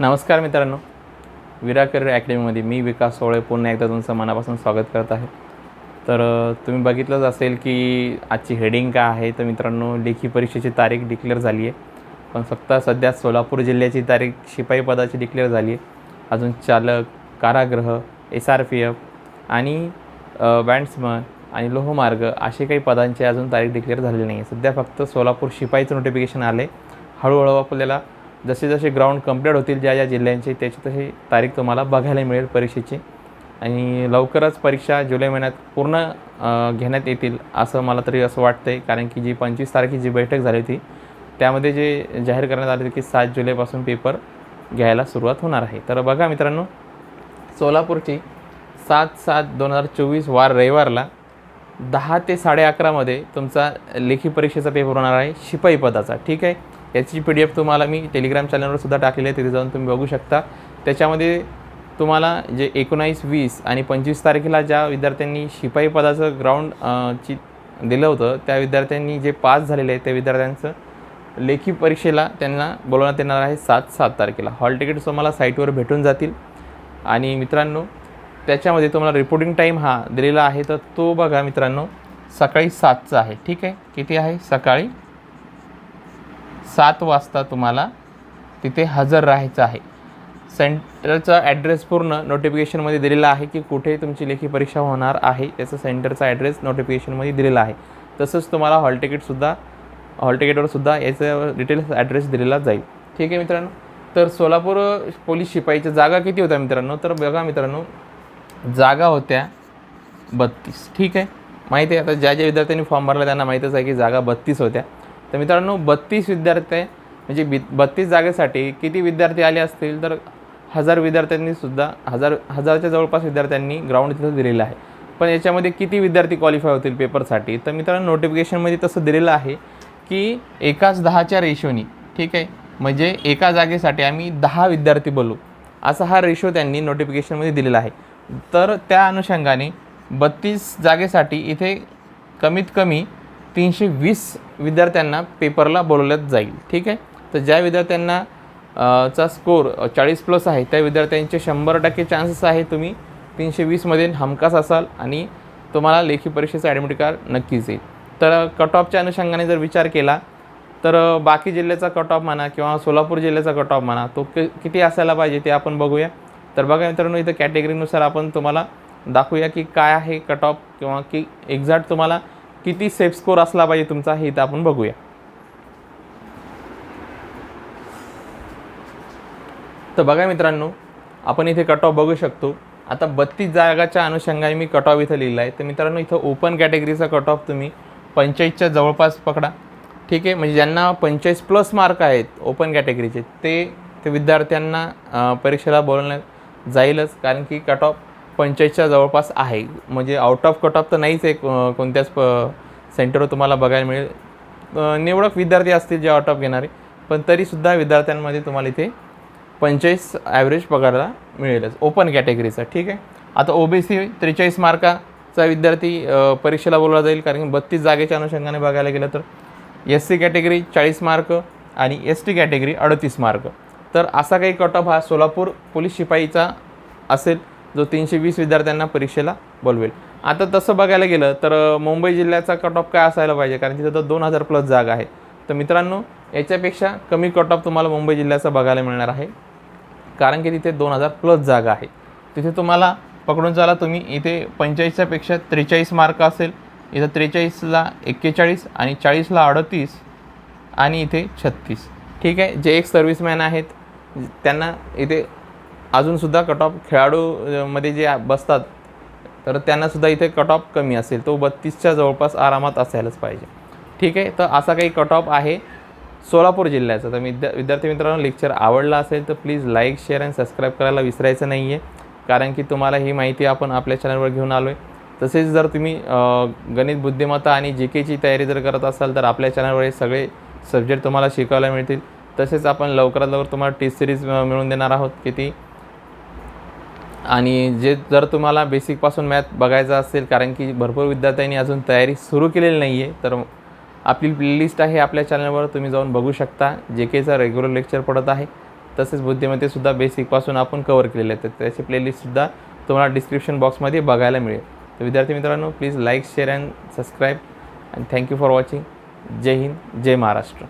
नमस्कार मित्रांनो. विरा करिअर अकॅडमीमध्ये मी विकास सोळे पुन्हा एकदा तुमचं मनापासून स्वागत करत आहे. तर तुम्ही बघितलंच असेल की आजची हेडिंग काय आहे. तर मित्रांनो लेखी परीक्षेची तारीख डिक्लेअर झाली आहे पण फक्त सध्या सोलापूर जिल्ह्याची तारीख शिपाई पदाची डिक्लेअर झाली आहे अजून चालक कारागृह एस आर पी एफ आणि बँड्समन आणि लोहमार्ग असे काही पदांची अजून तारीख डिक्लेअर झालेली नाही आहे सध्या फक्त सोलापूर शिपाईचं नोटिफिकेशन आलं आहे हळूहळू आपल्याला जसे जसे ग्राउंड कंप्लीट होतील ज्या ज्या जिल्ह्यांचे त्याची तशी तारीख तुम्हाला बघायला मिळेल परीक्षेची. आणि लवकरच परीक्षा जुलै महिन्यात पूर्ण घेण्यात येतील असं मला तरी असं वाटतं आहे कारण की जी पंचवीस तारखेची जी बैठक झाली होती त्यामध्ये जे जाहीर करण्यात आले होते की सात जुलैपासून पेपर घ्यायला सुरुवात होणार आहे. तर बघा मित्रांनो सोलापूरची सात सात दोन हजार चोवीस वार रविवारला दहा ते साडे अकरामध्ये तुमचा लेखी परीक्षेचा पेपर होणार आहे शिपाई पदाचा. ठीक आहे? याची पी डी एफ तुम्हाला मी टेलिग्राम चॅनलवर सुद्धा टाकलेली आहे तिथे जाऊन तुम्ही बघू शकता. त्याच्यामध्ये तुम्हाला जे एकोणावीस वीस आणि पंचवीस तारखेला ज्या विद्यार्थ्यांनी शिपाई पदाचं ग्राउंड ची दिलं होतं त्या विद्यार्थ्यांनी जे पास झालेले आहे त्या विद्यार्थ्यांचं लेखी परीक्षेला त्यांना बोलवण्यात येणार आहे सात सात तारखेला. हॉल तिकीट्स तुम्हाला साईटवर भेटून जातील. आणि मित्रांनो त्याच्यामध्ये तुम्हाला रिपोर्टिंग टाईम हा दिलेला आहे तर तो बघा मित्रांनो सकाळी सातचा आहे. ठीक आहे? किती आहे? सकाळी सात वाजता तुम्हाला तिथे हजर राहायचं आहे. सेंटरचा ॲड्रेस पूर्ण नोटिफिकेशनमध्ये दिलेला आहे की कुठे तुमची लेखी परीक्षा होणार आहे. त्याचं सेंटरचा ॲड्रेस नोटिफिकेशनमध्ये दिलेला आहे. तसंच तुम्हाला हॉल तिकीटसुद्धा हॉल तिकीटवरसुद्धा याचं डिटेल्स ॲड्रेस दिलेला जाईल. ठीक आहे मित्रांनो? तर सोलापूर पोलीस शिपाईच्या जागा किती होत्या मित्रांनो? तर बघा मित्रांनो जागा होत्या बत्तीस. ठीक आहे? माहिती आहे आता ज्या ज्या विद्यार्थ्यांनी फॉर्म भरला त्यांना माहीतच आहे की जागा बत्तीस होत्या. तर मित्रांनो बत्तीस विद्यार्थी म्हणजे बी बत्तीस जागेसाठी किती विद्यार्थी आले असतील तर हजार विद्यार्थ्यांनी सुद्धा हजार हजारच्या जवळपास विद्यार्थ्यांनी ग्राउंड तिथं दिलेलं आहे. पण याच्यामध्ये किती विद्यार्थी क्वालिफाय होतील पेपरसाठी तर मित्रांनो नोटिफिकेशनमध्ये तसं दिलेलं आहे की एकाच दहाच्या रेशोनी ठीक आहे? म्हणजे एका जागेसाठी आम्ही दहा विद्यार्थी बोलू. असा हा रेशो त्यांनी नोटिफिकेशनमध्ये दिलेला आहे. तर त्या अनुषंगाने बत्तीस जागेसाठी इथे कमीत कमी तीनशे वीस विद्यार्थ्यांना पेपरला बोलवल्यात जाईल. ठीक आहे? तर ज्या विद्यार्थ्यांना चा स्कोर चाळीस प्लस आहे त्या विद्यार्थ्यांचे शंभर टक्के चान्सेस आहे तुम्ही तीनशे वीसमध्ये हमखास असाल आणि तुम्हाला लेखी परीक्षेचं ॲडमिट कार्ड नक्कीच येईल. तर कट ऑफच्या अनुषंगाने जर विचार केला तर बाकी जिल्ह्याचा कट ऑफ म्हणा किंवा सोलापूर जिल्ह्याचा कट ऑफ म्हणा तो कि किती असायला पाहिजे ते आपण बघूया. तर बघा मित्रांनो इथं कॅटेगरीनुसार आपण तुम्हाला दाखवूया की काय आहे कट ऑफ किंवा की एक्झॅक्ट तुम्हाला किती सेफ स्कोर असला पाहिजे तुमचा हे इथं आपण बघूया. तर बघा मित्रांनो आपण इथे कट ऑफ बघू शकतो. आता बत्तीस जागाच्या अनुषंगाने मी कट ऑफ इथं लिहिलं आहे. तर मित्रांनो इथं ओपन कॅटेगरीचा कट ऑफ तुम्ही पंचेचाळीसच्या जवळपास पकडा. ठीक आहे? म्हणजे ज्यांना पंचेचाळीस प्लस मार्क आहेत ओपन कॅटेगरीचे ते ते विद्यार्थ्यांना परीक्षेला बोलण्यात जाईलच. कारण की कट ऑफ पंचाळीसच्या जवळपास आहे. म्हणजे आउट ऑफ कट ऑफ तर नाहीच आहे कोणत्याच प सेंटरवर तुम्हाला बघायला मिळेल. निवडक विद्यार्थी असतील जे आउट ऑफ घेणारे पण तरीसुद्धा विद्यार्थ्यांमध्ये तुम्हाला इथे पंचेचाळीस ॲव्हरेज पगारला मिळेलच. ओपन कॅटेगरीचा ठीक आहे? आता ओ बी सी त्रेचाळीस मार्काचा विद्यार्थी परीक्षेला बोलला जाईल कारण की बत्तीस जागेच्या अनुषंगाने बघायला गेलं तर एस सी कॅटेगरी चाळीस मार्क आणि एस टी कॅटेगरी अडतीस मार्क. तर असा काही कट ऑफ हा सोलापूर पोलीस शिपाईचा असेल जो तीनशे वीस विद्यार्थ्यांना परीक्षेला बोलवेल. आता तसं बघायला गेलं तर मुंबई जिल्ह्याचा कट ऑफ काय असायला पाहिजे? कारण तिथं तर दोन हजार प्लस जागा आहे. तर मित्रांनो याच्यापेक्षा कमी कट ऑफ तुम्हाला मुंबई जिल्ह्याचा बघायला मिळणार आहे. कारण की तिथे दोन हजार प्लस जागा आहे. तिथे तुम्हाला पकडून चाला तुम्ही इथे पंचेचाळीसच्यापेक्षा त्रेचाळीस मार्क असेल इथं त्रेचाळीसला एक्केचाळीस आणि चाळीसला अडतीस आणि इथे छत्तीस. ठीक आहे? जे एक सर्व्हिसमॅन आहेत त्यांना इथे अजूनसुद्धा कट ऑफ खेळाडूमध्ये जे बसतात तर त्यांनासुद्धा इथे कट ऑफ कमी असेल. तो बत्तीसच्या जवळपास आरामात असायलाच पाहिजे. ठीक आहे? तर असा काही कट ऑफ आहे सोलापूर जिल्ह्याचा. तर विद्या विद्यार्थी मित्रांनो लेक्चर आवडला असेल तर please like share and subscribe करायला विसरायचं नाही आहे कारण की तुम्हाला ही माहिती आपण आपल्या चॅनलवर घेऊन आलो आहे तसेच जर तुम्ही गणित बुद्धिमत्ता आणि जी केची तयारी जर करत असाल तर आपल्या चॅनलवर हे सगळे सब्जेक्ट तुम्हाला शिकायला मिळतील. तसेच आपण लवकरात लवकर तुम्हाला टी सिरीज मिळवून देणार आहोत. की ती आणि जे जर तुम्हाला बेसिकपासून मॅथ बघायचं असेल कारण की भरपूर विद्यार्थ्यांनी अजून तयारी सुरू केलेली नाही आहे तर आपली प्लेलिस्ट आहे आपल्या चॅनलवर तुम्ही जाऊन बघू शकता. जे केचं रेग्युलर लेक्चर पडत आहे. तसेच बुद्धिमत्तेसुद्धा बेसिकपासून आपण कवर केलेले आहेत. तर त्याची प्लेलिस्टसुद्धा तुम्हाला डिस्क्रिप्शन बॉक्समध्ये बघायला मिळेल. तर विद्यार्थी मित्रांनो please like share and subscribe and thank you for watching जय हिंद जय महाराष्ट्र